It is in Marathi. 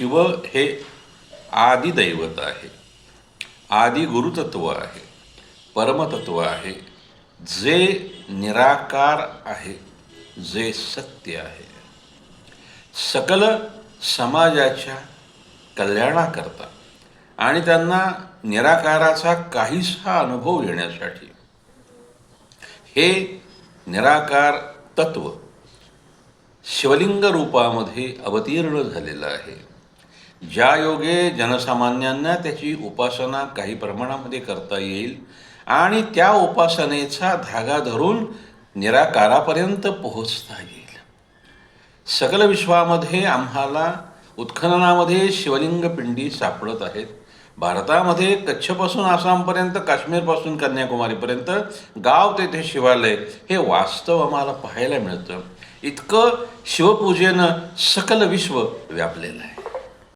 शिव हे आदिदैवत आहे. आदि गुरुतत्व आहे. परमतत्व आहे. जे निराकार आहे जे सत्य आहे. सकल समाजाच्या कल्याणाकरता आणि त्यांना निराकाराचा काहीसा अनुभव येण्यासाठी हे निराकार तत्व शिवलिंग रूपामध्ये अवतीर्ण झालेलं आहे. ज्या योगे जनसामान्यांना त्याची उपासना काही प्रमाणामध्ये करता येईल आणि त्या उपासनेचा धागा धरून निराकारापर्यंत पोहोचता येईल. सकल विश्वामध्ये आम्हाला उत्खननामध्ये शिवलिंग पिंडी सापडत आहेत. भारतामध्ये कच्छपासून आसामपर्यंत काश्मीरपासून कन्याकुमारीपर्यंत गाव तेथे शिवालय हे वास्तव आम्हाला पाहायला मिळतं. इतकं शिवपूजेनं सकल विश्व व्यापलेलं आहे.